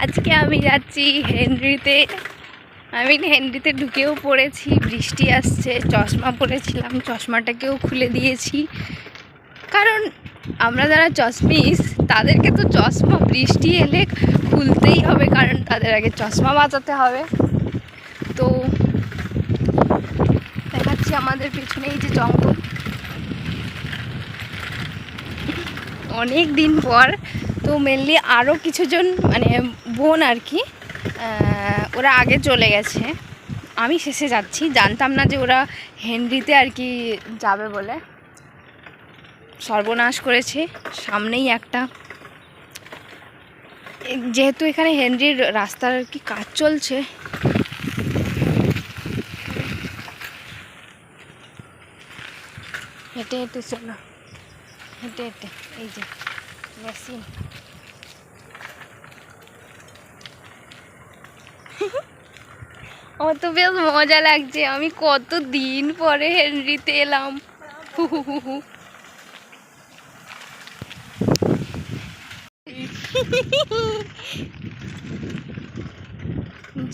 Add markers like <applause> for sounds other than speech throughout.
আজকে আমি যাচ্ছি হেনরিতে। আমি হেনরিতে ঢুকেও পড়েছি, বৃষ্টি আসছে, চশমা পরেছিলাম, চশমাটাকেও খুলে দিয়েছি। কারণ আমরা যারা চশমিস, তাদেরকে তো চশমা, বৃষ্টি এলে খুলতেই হবে, কারণ তাদের আগে চশমা বাঁচাতে হবে। তো দেখাচ্ছি আমাদের পেছনে এই যে জঙ্গল। অনেক দিন পর। তো মেনলি আরও কিছুজন মানে বোন আর কি ওরা আগে চলে গেছে। আমি শেষে যাচ্ছি। জানতাম না যে ওরা হেনরিতে আর কি যাবে বলে। সর্বনাশ করেছে। সামনেই একটা। যেহেতু এখানে হেনরির রাস্তার আর কি কাজ চলছে। হেঁটে হেঁটে চলো। হেঁটে হেঁটে এই যে, মেশিন তো বেশ মজা লাগছে, আমি কত দিন পরে হেনরিতে এলাম।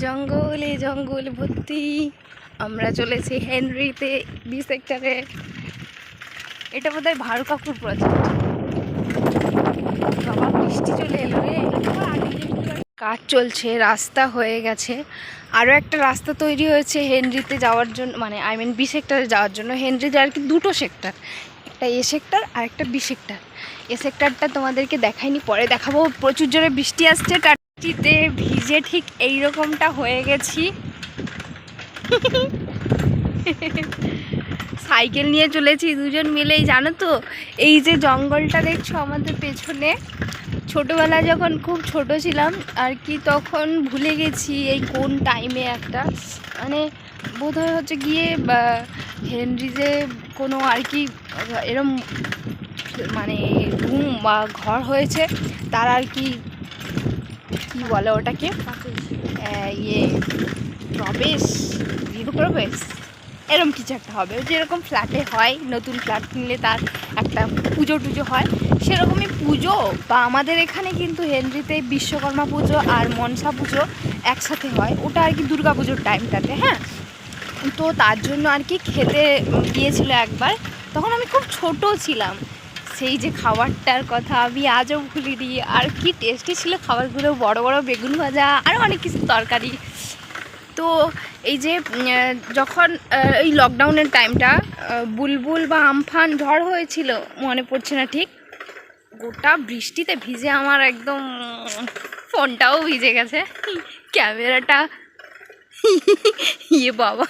জঙ্গলে জঙ্গল ভর্তি, আমরা চলেছি হেনরিতে বি সেক্টরে এটা বোধহয় ভারু কাকুর প্রজেক্ট বাবা, বৃষ্টি চলে এলো কাজ চলছে, রাস্তা হয়ে গেছে। আরও একটা রাস্তা তৈরি হয়েছে হেনরিতে যাওয়ার জন্য মানে আই মিন বি সেক্টরে যাওয়ার জন্য। হেনরিতে আর কি দুটো সেক্টর একটা এ সেক্টর আর একটা বি সেক্টর এ সেক্টরটা তোমাদেরকে দেখাইনি, পরে দেখাবো। প্রচুর জোরে বৃষ্টি আসছে টাটিতে ভিজে ঠিক এই রকমটা হয়ে গেছি। <laughs> সাইকেল নিয়ে চলেছি দুজন মিলেই জানো তো? এই যে জঙ্গলটা দেখছ আমাদের পেছনে? ছোটোবেলায় যখন খুব ছোট ছিলাম আর কি তখন ভুলে গেছি এই কোন টাইমে একটা। মানে বোধহয় হচ্ছে গিয়ে হেনরিজে কোনো আর কি এরম মানে রুম বা ঘর হয়েছে তার আর কি কী বলে ওটাকে? ইয়ে প্রবেশ গৃহপ্রবেশ এরম কিছু একটা হবে। যেরকম ফ্ল্যাটে হয়, নতুন ফ্ল্যাট কিনলে তার একটা পুজো টুজো হয়, সেরকমই পুজো বা আমাদের এখানে কিন্তু হেনরিতে বিশ্বকর্মা পুজো আর মনসা পুজো একসাথে হয়। ওটা আর কি দুর্গা পুজোর টাইমটাতে হ্যাঁ? তো তার জন্য আর কি খেতে গিয়েছিল একবার। তখন আমি খুব ছোট ছিলাম। সেই যে খাবারটার কথা আমি আজও ভুলিনি আর কি টেস্টি ছিল খাবারগুলো, বড় বড় বেগুন ভাজা, আরও অনেক কিছু তরকারি। তো এই যে যখন এই লকডাউনের টাইমটা বুলবুল বা আমফান ঝড় হয়েছিল, মনে পড়ছে না ঠিক? গোটা বৃষ্টিতে ভিজে আমার একদম ফোনটাও ভিজে গেছে। ক্যামেরাটা ইয়ে বাবা।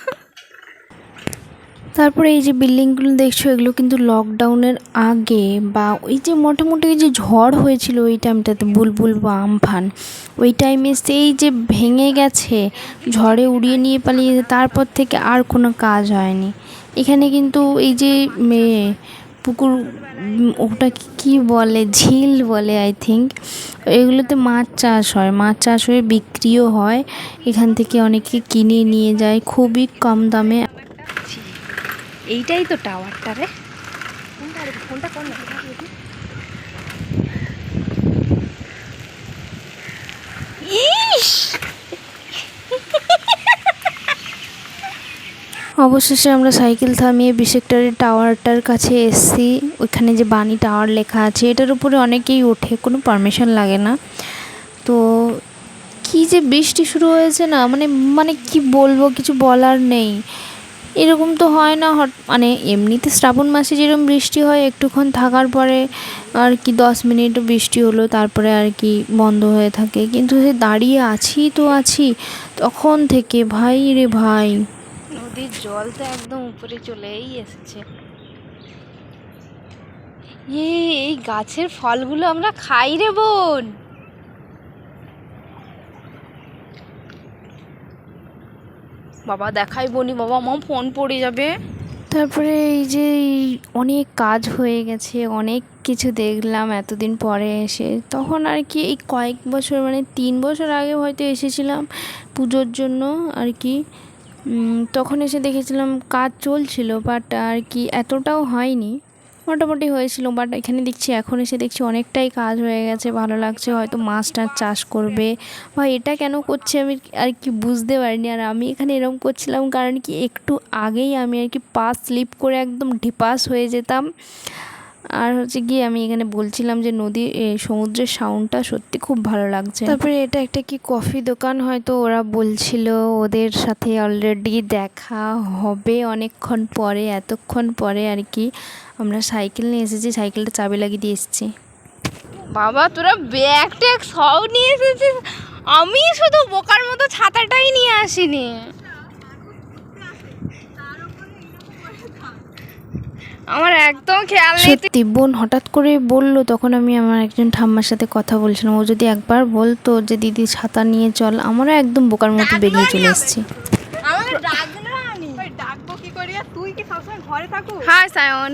তারপরে এই যে বিল্ডিংগুলো দেখছ, এগুলো কিন্তু লকডাউনের আগে বা ওই যে মোটামুটি যে ঝড় হয়েছিল ওই টাইমটাতে, বুলবুল বা আমফান ওই টাইমে সেই যে ভেঙে গেছে, ঝড়ে উড়িয়ে নিয়ে পালিয়ে তারপর থেকে আর কোনো কাজ হয়নি। এখানে কিন্তু এই যে মেয়ে পুকুর ওটা কি বলে, ঝিল বলে আই থিঙ্ক এগুলোতে মাছ চাষ হয়, মাছ চাষ হয়ে বিক্রিও হয়। এখান থেকে অনেকে কিনে নিয়ে যায়, খুবই কম দামে এইটাই তো টাওয়ারটা রে। ফোনটা অবশেষে আমরা সাইকেল থামিয়ে বিসেক্টরের টাওয়ারটার কাছে এসেছি। ওইখানে যে বাণী টাওয়ার লেখা আছে, এটার উপরে অনেকেই ওঠে, কোনো পারমিশন লাগে না। তো কি যে বৃষ্টি শুরু হয়েছে না মানে মানে কি বলব, কিছু বলার নেই। এরকম তো হয় না, হট মানে এমনিতে শ্রাবণ মাসে যেরকম বৃষ্টি হয়, একটুক্ষণ থাকার পরে আর কি দশ মিনিট বৃষ্টি হলো, তারপরে আর কি বন্ধ হয়ে থাকে। কিন্তু সে দাঁড়িয়ে আছি তো আছি, তখন থেকে ভাই রে ভাই। নদীর জল তো একদম উপরে চলেই এসেছে। এই গাছের ফলগুলো আমরা খাই রে বোন। বাবা দেখাই বলি বাবা আমার ফোন পড়ে যাবে। তারপরে এই যে অনেক কাজ হয়ে গেছে, অনেক কিছু দেখলাম এতদিন পরে এসে। তখন আর কি এই কয়েক বছর মানে তিন বছর আগে হয়তো এসেছিলাম পুজোর জন্য আর কি। তখন এসে দেখেছিলাম কাজ চলছিল বাট আর কি এতটাও হয়নি। মোটামুটি হয়েছিল বাট এখানে দেখছি এখন এসে দেখছি অনেকটাই কাজ হয়ে গেছে, ভালো লাগছে, হয়তো মাছ টাছ চাষ করবে। বা এটা কেন করছে আমি আর কি বুঝতে পারিনি, আর আমি এখানে এরকম করছিলাম কারণ কি একটু আগেই আমি আর কি পা স্লিপ করে একদম ঢিপাস হয়ে যেতাম। আর হচ্ছে গিয়ে আমি এখানে বলছিলাম যে নদী সমুদ্রের সাউন্ডটা সত্যি খুব ভালো লাগছে। তারপরে এটা একটা কি কফি দোকান হয়তো ওরা বলছিল, ওদের সাথে অলরেডি দেখা হবে অনেকক্ষণ পরে, এতক্ষণ পরে আর কি। আমরা সাইকেল নিয়ে এসেছি সাইকেলটা চাবি লাগিয়ে দিয়ে এসেছি। বাবা তোরা ব্যাগ ট্যাগ সব নিয়ে এসেছিস? আমি শুধু বোকার মতো ছাতাটাই নিয়ে আসিনি। আমার একদম খেয়াল নেই। সত্যি বোন হঠাৎ করে বলল তখন আমি আমার একজন ঠাম্মার সাথে কথা বলছিলাম। ও যদি একবার বলতো যে দিদি ছাতা নিয়ে চল। আমারও একদম বোকার মতো বেরিয়ে চলে এসেছি। আমাকে ডাকলো আমি ওই ডাকবো কি করি? তুই কি সবসময় ঘরে থাকো হাই সায়ন।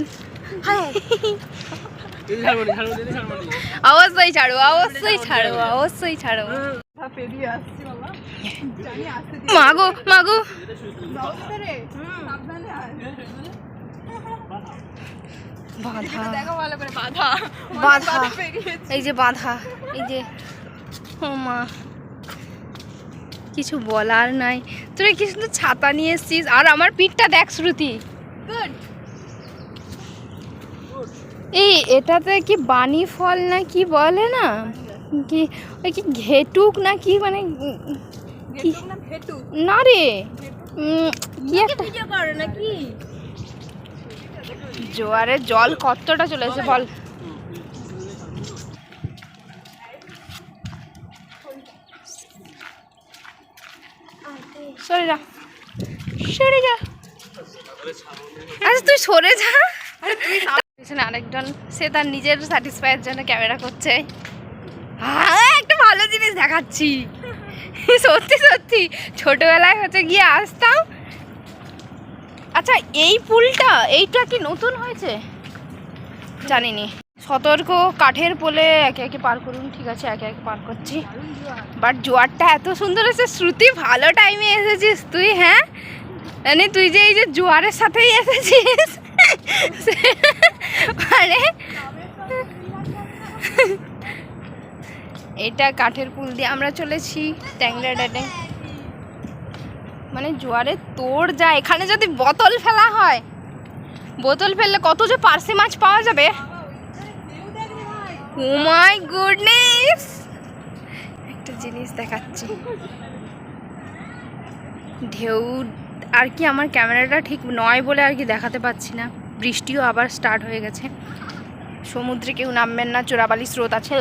অবশ্যই ছাড়ো অবশ্যই ছাড়ো অবশ্যই ছাড়ো মাগো মাগো। ব্যবস্থা রে সাবধানে আয়। বাধা। দেখো ভালো করে বাধা। বাধা। এই যে বাধা এই যে ও মা। কিছু বলার নাই। তোরা কি সুন্দর ছাতা নিয়ে এসছিস? আর আমার পিঠটা দেখ শ্রুতি। গুড। এই এটাতে কি বানি ফল না কি বলে না? কি ওই কি ঘেটুক না কি মানে কি? না রে। কি একটা জোয়ারের জল কতটা চলে এসে বল। সরে যা। সরে যা। আচ্ছা তুই সরে যা। পিছনে আরেকজন, সে তার নিজের স্যাটিসফাইয়ের জন্য ক্যামেরা করছে। হ্যাঁ একটা ভালো জিনিস দেখাচ্ছি। <laughs> সত্যি সত্যি, ছোটবেলায় হচ্ছে গিয়ে আসতাম। আচ্ছা এই পুলটা, এইটা কি নতুন হয়েছে? জানিনি। সতর্ক কাঠের পোলে একে একে পার করুন, ঠিক আছে, একে একে পার করছি। বাট জোয়ারটা এত সুন্দর হয়েছে, শ্রুতি, ভালো টাইমে এসেছিস তুই হ্যাঁ? মানে তুই যে এই যে জোয়ারের সাথেই এসেছিস <laughs> মানে এটা কাঠের পুল দিয়ে আমরা চলেছি ট্যাংরা ড্যাটে মানে জোয়ারে তোর যায় এখানে যদি বোতল ফেলা হয়, বোতল ফেললে কত যে পার্সি মাছ পাওয়া যাবে। মাই গুডনেস একটা জিনিস দেখাচ্ছি। ঢেউ, আর কি আমার ক্যামেরাটা ঠিক নয় বলে আর কি দেখাতে পাচ্ছি না। বৃষ্টিও আবার স্টার্ট হয়ে গেছে। সমুদ্রে কেউ নামবেন না চোরাবালি স্রোত আছে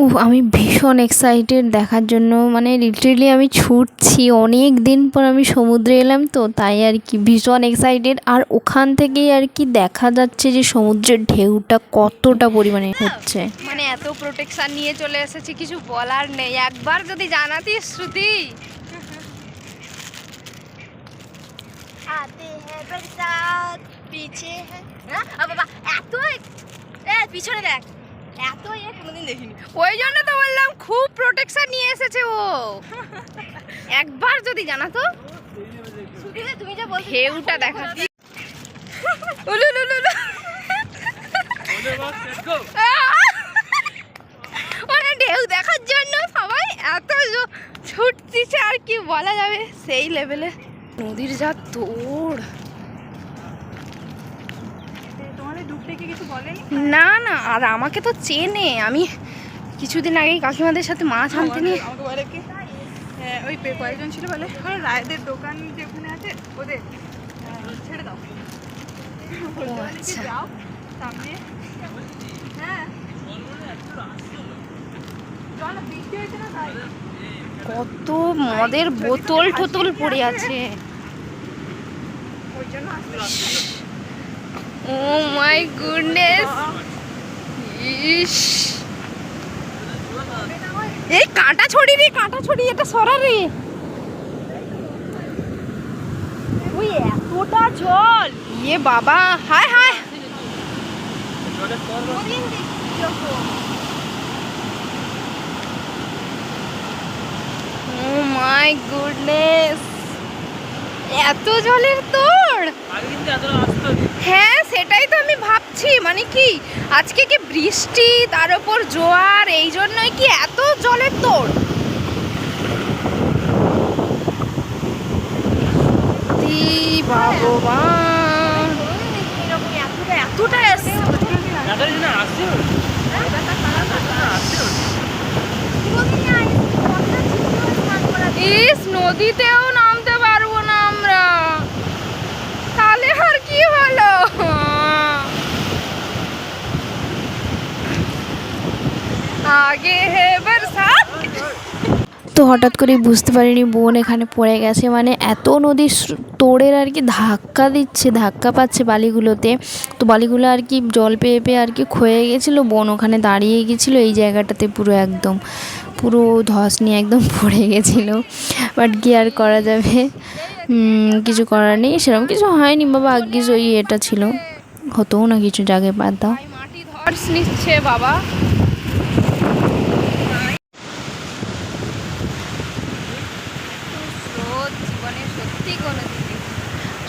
উহ আমি ভীষণ এক্সাইটেড দেখার জন্য মানে লিটারেলি আমি ছুটছি অনেক দিন পর আমি সমুদ্রে এলাম তো তাই আর কি ভীষণ এক্সাইটেড আর ওখান থেকেই আর কি দেখা যাচ্ছে যে সমুদ্রের ঢেউটা কতটা পরিমাণে হচ্ছে। মানে এত প্রোটেকশন নিয়ে চলে এসেছি কিছু বলার নেই। একবার যদি জানাতিস শ্রুতি। হ্যাঁ বরসাত পিছে হ্যাঁ বাবা এত পিছনে দেখ এত এ কোনোদিন দেখিনি। ওই জন্য তো বললাম খুব প্রোটেকশন নিয়ে এসেছে ও। <laughs> একবার যদি জানাতো তুমি যে বল ঢেউটা দেখাচ্ছি উলু লু লু লু <laughs> ওরা ঢেউ দেখার জন্য সবাই এত ছুটতিছে আর কি বলা যাবে সেই লেভেলে নদীর যা তোড়। কিছু বলেনি? না না আর আমাকে তো চেনে। আমি কিছুদিন আগেই কাকিমাদের সাথে মাছ আনতে নিয়ে হ্যাঁ, ওই কয়েকজন ছিল বলে রায়দের দোকান যেখানে আছে ওদের। হ্যাঁ, ছেড়ে দাও। আচ্ছা। যাও সামনে। হ্যাঁ। কত মদের বোতল টোতল পড়ে আছে। ওই জন্য ও মাই গুডনেস ইস এই কাঁটা ছড়ি রে, কাঁটা ছড়ি এটা সরা রে। ওই এতটা জল। ইয়ে বাবা। হায় হায়। ও মাই গুডনেস এত জলের তোর হ্যাঁ সেটাই তো আমি ভাবছি। মানে কি? আজকে কি বৃষ্টি তার উপর জোয়ার এই জন্যই কি এত জলের তোড়? ভগবান। এতটা ইস নদীতেও নামতে পারব না আমরা তাহলে আর কি হলো আগে হে বরসাত। তো হঠাৎ করে বুঝতে পারিনি বোন এখানে পড়ে গেছে। মানে এত নদীর তোড়ের আর কি ধাক্কা দিচ্ছে, ধাক্কা পাচ্ছে বালিগুলোতে। তো বালিগুলো আর কি জল পেয়ে পেয়ে আর কি ক্ষয়ে গেছিল, বোন ওখানে দাঁড়িয়ে গেছিল, এই জায়গাটাতে পুরো একদম। পুরো ধস নিয়ে একদম <laughs> পড়ে গেছিল। বাট কি আর করা যাবে। কিছু করার নেই, সেরকম কিছু হয়নি। বাবা আগে ওই এটা ছিল। হতোও না কিছু জাগে পাতা নিচ্ছে বাবা স্রোত জীবনে সত্যি কোনো দিনই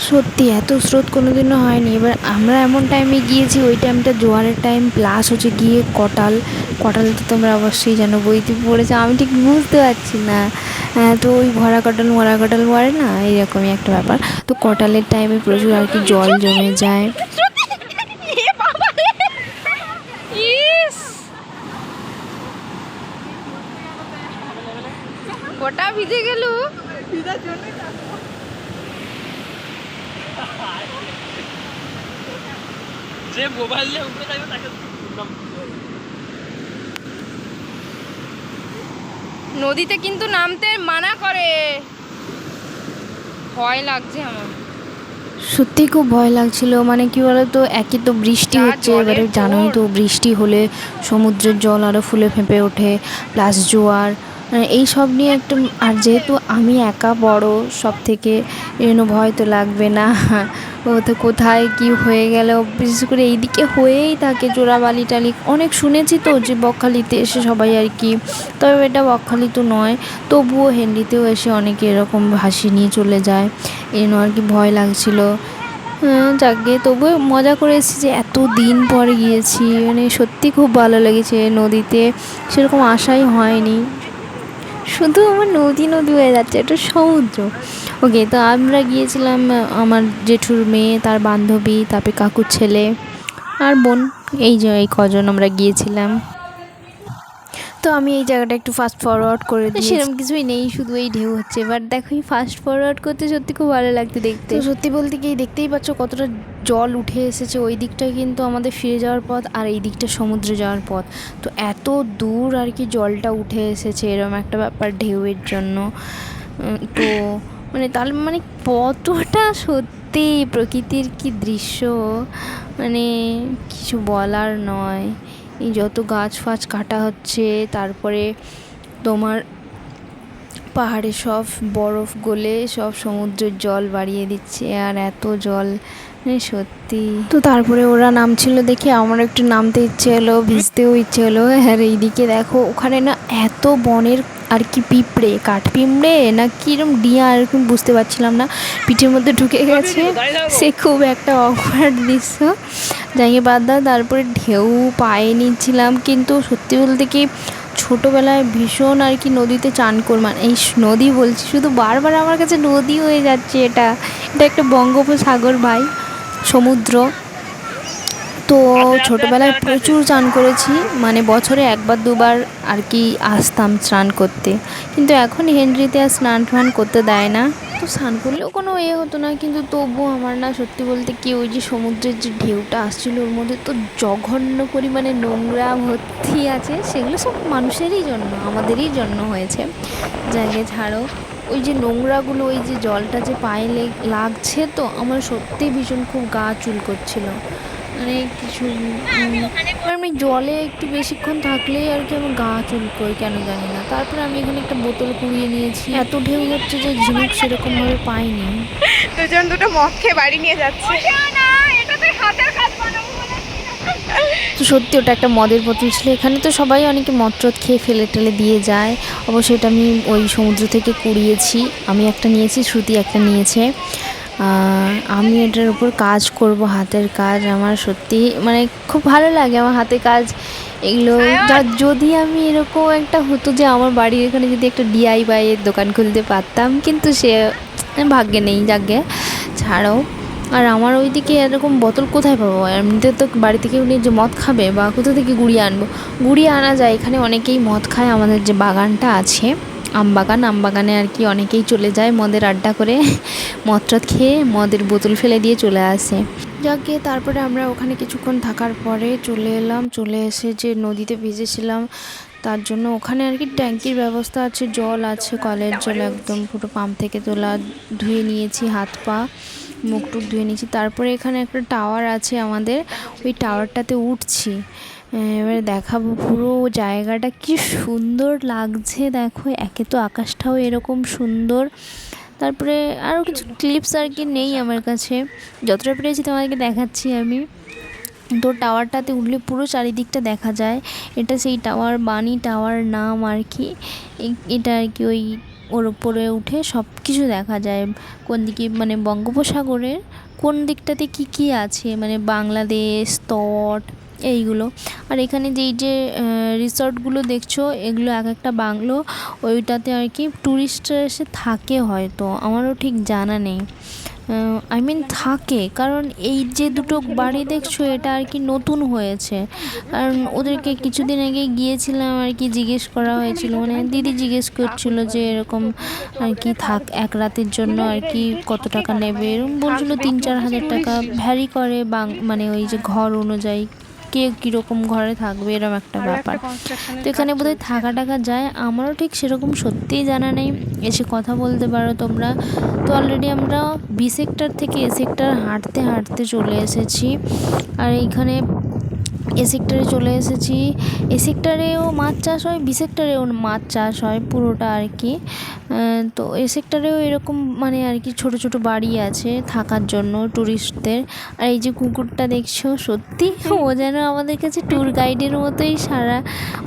সত্যি, এত স্রোত কোনোদিনও হয়নি। এবার আমরা এমন টাইমে গিয়েছি, ওই টাইমটা জোয়ারের টাইম প্লাস হচ্ছে গিয়ে কটাল। কটাল তো তোমরা অবশ্যই জানো, বইতে পড়েছে, আমি ঠিক বুঝতে পারছি না। তো ওই ভরা কটাল মরা কটাল মরে না? এইরকমই একটা ব্যাপার। তো কটালের টাইমে প্রচুর আর কি জল জমে যায়। গোটা ভিজে গেল ভিজার জন্যই তো আসব। যে মোবাইল নিয়ে উপরে যাবে তাকে নদীতে কিন্তু নামতে মানা করে। ভয় লাগছে আমার। সত্যি খুব ভয় লাগছিল মানে কি বলতো একই তো বৃষ্টি হচ্ছে এবারে জানোই তো বৃষ্টি হলে সমুদ্রের জল আরও ফুলে ফেঁপে ওঠে প্লাস জোয়ার মানে এই সব নিয়ে একটা আর যেহেতু আমি একা বড় সব থেকে জন্য ভয় তো লাগবে না। তো কোথায় কি হয়ে গেল, বিশেষ করে এইদিকে হয়েই থাকে জোড়াবালি টালি। অনেক শুনেছি তো যে বকখালিতে এসে সবাই আর কি, তবে এটা বকখালি তো নয়, তবুও হেনরিতেও এসে অনেকে এরকম ভাসি নিয়ে চলে যায় এই আর কি ভয় লাগছিল। যাকে তবুও মজা করে এসেছি যে এত দিন পরে গিয়েছি মানে সত্যি খুব ভালো লেগেছে নদীতে, সেরকম আশাই হয়নি। শুধু আমার নদী নদী হয়ে যাচ্ছে, এটা সমুদ্র। ওকে তো আমরা গিয়েছিলাম আমার জেঠুর মেয়ে, তার বান্ধবী, তারপরে কাকুর ছেলে আর বোন। এই যে, এই কজন আমরা গিয়েছিলাম। তো আমি এই জায়গাটা একটু ফাস্ট ফরওয়ার্ড করে দিই সেরকম কিছুই নেই শুধু এই ঢেউ হচ্ছে। এবার দেখো এই ফাস্ট ফরওয়ার্ড করতে সত্যি খুব ভালো লাগতে দেখতে। সত্যি বলতে কি দেখতেই পাচ্ছ কতটা জল উঠে এসেছে। ওই দিকটা কিন্তু আমাদের ফিরে যাওয়ার পথ আর এই দিকটা সমুদ্রে যাওয়ার পথ। তো এত দূর আর কি জলটা উঠে এসেছে এরকম একটা ব্যাপার ঢেউয়ের জন্য। তো মানে তার মানে কতটা সত্যি প্রকৃতির কি দৃশ্য। মানে কিছু বলার নয়। এই যত গাছ ফাছ কাটা হচ্ছে তারপরে তোমার পাহাড়ে সব বরফ গলে সব সমুদ্রের জল বাড়িয়ে দিচ্ছে আর এত জল সত্যি। তো তারপরে ওরা নামছিল দেখে আমার একটু নামতে ইচ্ছে হলো ভিজতেও ইচ্ছে হলো। আর এইদিকে দেখো ওখানে না এত বনের আর কি পিঁপড়ে কাঠ পিঁপড়ে না কিরম ডিয়া এরকম বুঝতে পারছিলাম না। পিঠের মধ্যে ঢুকে গেছে। সে খুব একটা অকওয়ার্ড দৃশ্য। যাইয়ে বাদ তারপরে ঢেউ পায়ে নিচ্ছিলাম। কিন্তু সত্যি বলতে কি, ছোটোবেলায় ভীষণ আর কি নদীতে চান করমান এই নদী বলছি, শুধু বারবার আমার কাছে নদী হয়ে যাচ্ছে এটা। এটা একটা বঙ্গোপসাগর ভাই, সমুদ্র। তো ছোটোবেলায় প্রচুর চান করেছি মানে বছরে একবার দুবার আর কি আসতাম স্নান করতে। কিন্তু এখন হেনরিতে আর স্নান টান করতে দেয় না। তো স্নান করলেও কোনো এ হতো না। কিন্তু তবু আমার না সত্যি বলতে কি ওই যে সমুদ্রের যে ঢেউটা আসছিল, ওর মধ্যে তো জঘন্য পরিমাণে নোংরা ভর্তি আছে। সেগুলো সব মানুষেরই জন্য, আমাদেরই জন্য হয়েছে। জায়গায় ছাড়ো। ওই যে নোংরাগুলো, ওই যে জলটা যে পায়ে লেগ- লাগছে তো, আমার সত্যি ভীষণ খুব গা চুল করছিল মানে কিছু আমি জলে একটু বেশিক্ষণ থাকলেই আর কি আমার গা চুলকোয় কেন জানি না। তারপরে আমি এখানে একটা বোতল কুড়িয়ে নিয়েছি। এত ঢেউ হচ্ছে যে ঝিনুক সেরকমভাবে পাইনি। দুজন দুটো মদ খেয়ে বাড়ি নিয়ে যাচ্ছে। তো সত্যি ওটা একটা মদের বোতল ছিল। এখানে তো সবাই অনেকে মদ টদ খেয়ে ফেলে টেলে দিয়ে যায়। অবশ্য এটা আমি ওই সমুদ্র থেকে কুড়িয়েছি। আমি একটা নিয়েছি শ্রুতি একটা নিয়েছে। আমি এটার উপর কাজ করব হাতের কাজ। আমার সত্যি মানে খুব ভালো লাগে আমার হাতে কাজ। এগুলো যদি আমি এরকম একটা হতো যে আমার বাড়ির এখানে যদি একটা ডিআইওয়াই এর দোকান খুলতে পারতাম কিন্তু সে ভাগ্যে নেই যাকে। ছাড়াও আর আমার ওইদিকে এরকম বোতল কোথায় পাবো? এমনিতে তো বাড়ি থেকে উনি যে মদ খাবে বা কোথা থেকে গুড়িয়ে আনব? গুড়িয়ে আনা যায় এখানে অনেকেই মদ খায় আমাদের যে বাগানটা আছে। আম বাগান আম বাগানে আর কি অনেকেই চলে যায় মদের আড্ডা করে। মদ খেয়ে মদের বোতল ফেলে দিয়ে চলে আসে। যাকে তারপরে আমরা ওখানে কিছুক্ষণ থাকার পরে চলে এলাম। চলে এসে যে নদীতে ভিজেছিলাম, তার জন্য ওখানে আর কি ট্যাঙ্কির ব্যবস্থা আছে, জল আছে, কলের জল একদম পুরো পাম্প থেকে তোলা ধুয়ে নিয়েছি, হাত পা, মুখ টুক ধুয়ে নিয়েছি। তারপরে এখানে একটা টাওয়ার আছে আমাদের, ওই টাওয়ারটাতে উঠছি। এবারে দেখাবো পুরো জায়গাটা। কি সুন্দর লাগছে, দেখো। একে তো আকাশটাও এরকম সুন্দর। তারপরে আরও কিছু ক্লিপস আর কি নেই আমার কাছে। যতটা পেরেছি তোমাদেরকে দেখাচ্ছি আমি। তো টাওয়ারটাতে উঠলে পুরো চারিদিকটা দেখা যায়। এটা সেই টাওয়ার বানি টাওয়ার নাম আর কি। এটা আর কি ওই, ওর উপরে উঠে সব কিছু দেখা যায়। কোন দিকে মানে বঙ্গোপসাগরের কোন দিকটাতে কি কি আছে? মানে বাংলাদেশ, তট এইগুলো। আর এখানে যেই যে রিসর্টগুলো দেখছ, এগুলো এক একটা বাংলো। ওইটাতে আর কি ট্যুরিস্টরা এসে থাকে হয়তো, আমারও ঠিক জানা নেই। আই মিন থাকে, কারণ এই যে দুটো বাড়ি দেখছ, এটা আর কি নতুন হয়েছে। কারণ ওদেরকে কিছুদিন আগে গিয়েছিলাম আর কি, জিজ্ঞেস করা হয়েছিল। মানে দিদি জিজ্ঞেস করছিল যে, এরকম আর কি থাক, এক রাতের জন্য আর কি কত টাকা নেবে? এরকম বলছিল তিন চার হাজার টাকা। ভ্যারি করে বাং মানে ওই যে ঘর অনুযায়ী। কে কীরকম ঘরে থাকবে এরকম একটা ব্যাপার। তো এখানে বোধহয় থাকা টাকা যায় আমারও ঠিক সেরকম সত্যিই জানা নেই। এসে কথা বলতে পারো তোমরা। তো অলরেডি আমরা বি সেক্টর থেকে এ সেক্টর হাঁটতে হাঁটতে চলে এসেছি। আর এইখানে এ সেক্টরে চলে এসেছি। এ সেক্টরেও মাছ চাষ হয় বি সেক্টরেও মাছ চাষ হয় পুরোটা আর কি। তো এ সেক্টরেও এরকম মানে আর কি ছোট ছোট বাড়ি আছে থাকার জন্য ট্যুরিস্টদের আর এই যে কুকুরটা দেখছ সত্যি? ও যেন আমাদের কাছে ট্যুর গাইডের মতোই সারা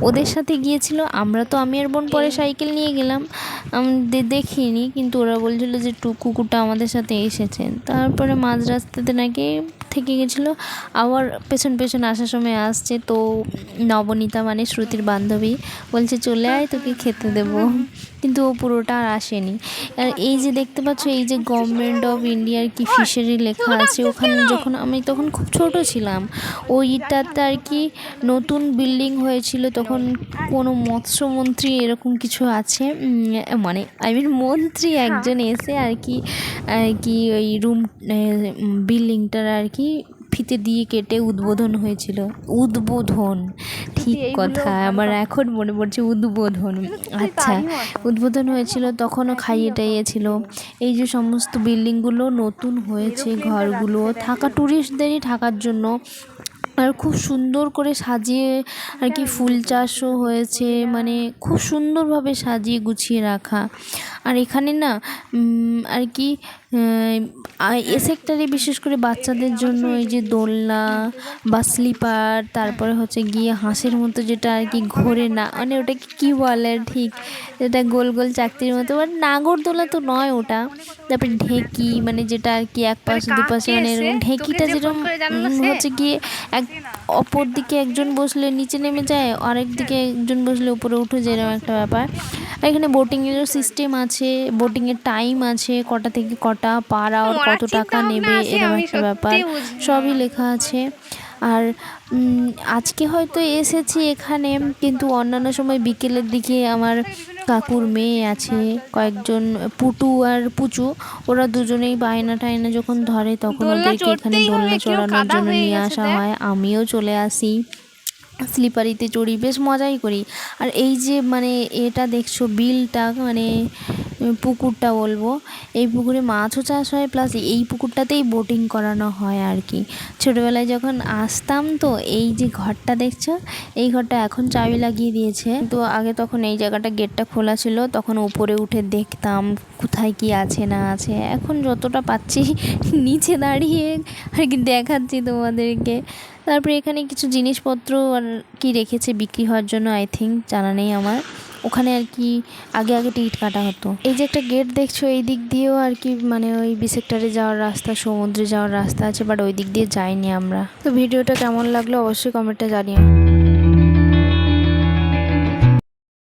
ওদের সাথে গিয়েছিল। আমরা তো আমি আর বোন পরে সাইকেল নিয়ে গেলাম। আমাদের দেখিনি কিন্তু ওরা বলছিল যে টু কুকুরটা আমাদের সাথে এসেছে। তারপরে মাঝ রাস্তাতে নাকি থেকে গেছিল। আবার পেছন পেছন আসার সময় আসছে। তো নবনীতা মানে শ্রুতির বান্ধবী বলছে চলে আয় তোকে খেতে দেবো। কিন্তু ও পুরোটা আর আসেনি। আর এই যে দেখতে পাচ্ছ এই যে গভর্নমেন্ট অফ ইন্ডিয়ার কি ফিশারি লেখা আছে ওখানে যখন আমি তখন খুব ছোট ছিলাম ওইটাতে আর কি নতুন বিল্ডিং হয়েছিল তখন কোনো মৎস্যমন্ত্রী এরকম কিছু আছে মানে আই মিন মন্ত্রী একজন এসে আর কি আর কি ওই রুম বিল্ডিংটার আর কি ফিতে দিয়ে কেটে উদ্বোধন হয়েছিল। উদ্বোধন ঠিক কথা আমার এখন মনে পড়ছে উদ্বোধন। আচ্ছা উদ্বোধন হয়েছিল তখনও খাইয়ে টাইয়েছিল এই যে সমস্ত বিল্ডিংগুলো নতুন হয়েছে ঘরগুলো থাকা ট্যুরিস্টদেরই থাকার জন্য। আর খুব সুন্দর করে সাজিয়ে আর কি ফুল চাষও হয়েছে মানে খুব সুন্দরভাবে সাজিয়ে গুছিয়ে রাখা। আর এখানে না আর কি এ সেক্টরে বিশেষ করে বাচ্চাদের জন্য এই যে দোলনা বা স্লিপার তারপরে হচ্ছে গিয়ে হাঁসের মতো যেটা আর কি ঘোরে না মানে ওটাকে কী বলে ঠিক? যেটা গোল গোল চাকতির মতো মানে নাগরদোলা তো নয় ওটা। তারপরে ঢেঁকি মানে যেটা আর কি এক পাশে দুপাশে মানে ঢেকিটা যেরকম হচ্ছে গিয়ে এক অপর দিকে একজন বসলে নিচে নেমে যায় আরেক দিকে একজন বসলে উপরে উঠে যায় এরকম একটা ব্যাপার। আর এখানে বোটিংয়েরও সিস্টেম আছে বোটিংয়ের টাইম আছে কটা থেকে কটা পার আওয়ার কত টাকা নেবে এরকম একটা ব্যাপার। সবই লেখা আছে। আর আজকে হয়তো এসেছি এখানে কিন্তু অন্যান্য সময় বিকেলের দিকে আমার কাকুর মেয়ে আছে কয়েকজন পুটু আর পুচু ওরা দুজনেই বায়না টায়না যখন ধরে তখন ওদেরকে এখানে দোলনা চড়ানোর জন্য নিয়ে আসা হয় আমিও চলে আসি। স্লিপারিতে চড়ি, বেশ মজাই করি। আর এই যে মানে এটা দেখছ, বিলটা মানে পুকুরটা বলব, এই পুকুরে মাছও চাষ হয় প্লাস এই পুকুরটাতেই বোটিং করানো হয় আর কি। ছোটোবেলায় যখন আসতাম তো, এই যে ঘরটা দেখছ, এই ঘরটা এখন চাবি লাগিয়ে দিয়েছে। তো আগে তখন এই জায়গাটা গেটটা খোলা ছিল, তখন উপরে উঠে দেখতাম কোথায় কি আছে না আছে। এখন যতটা পাচ্ছি, <laughs> নিচে দাঁড়িয়ে আর কি দেখাচ্ছি তোমাদেরকে। তারপরে এখানে কিছু জিনিসপত্র আর কি রেখেছে বিক্রি হওয়ার জন্য আই থিঙ্ক জানা নেই আমার। ওখানে আর কি আগে আগে টিকিট কাটা হতো। এই যে একটা গেট দেখছ, এই দিক দিয়েও আর কি মানে ওই বি সেক্টরে যাওয়ার রাস্তা, সমুদ্রে যাওয়ার রাস্তা আছে বাট ওই দিক দিয়ে যাইনি আমরা। তো ভিডিওটা কেমন লাগল অবশ্যই কমেন্টটা জানিও।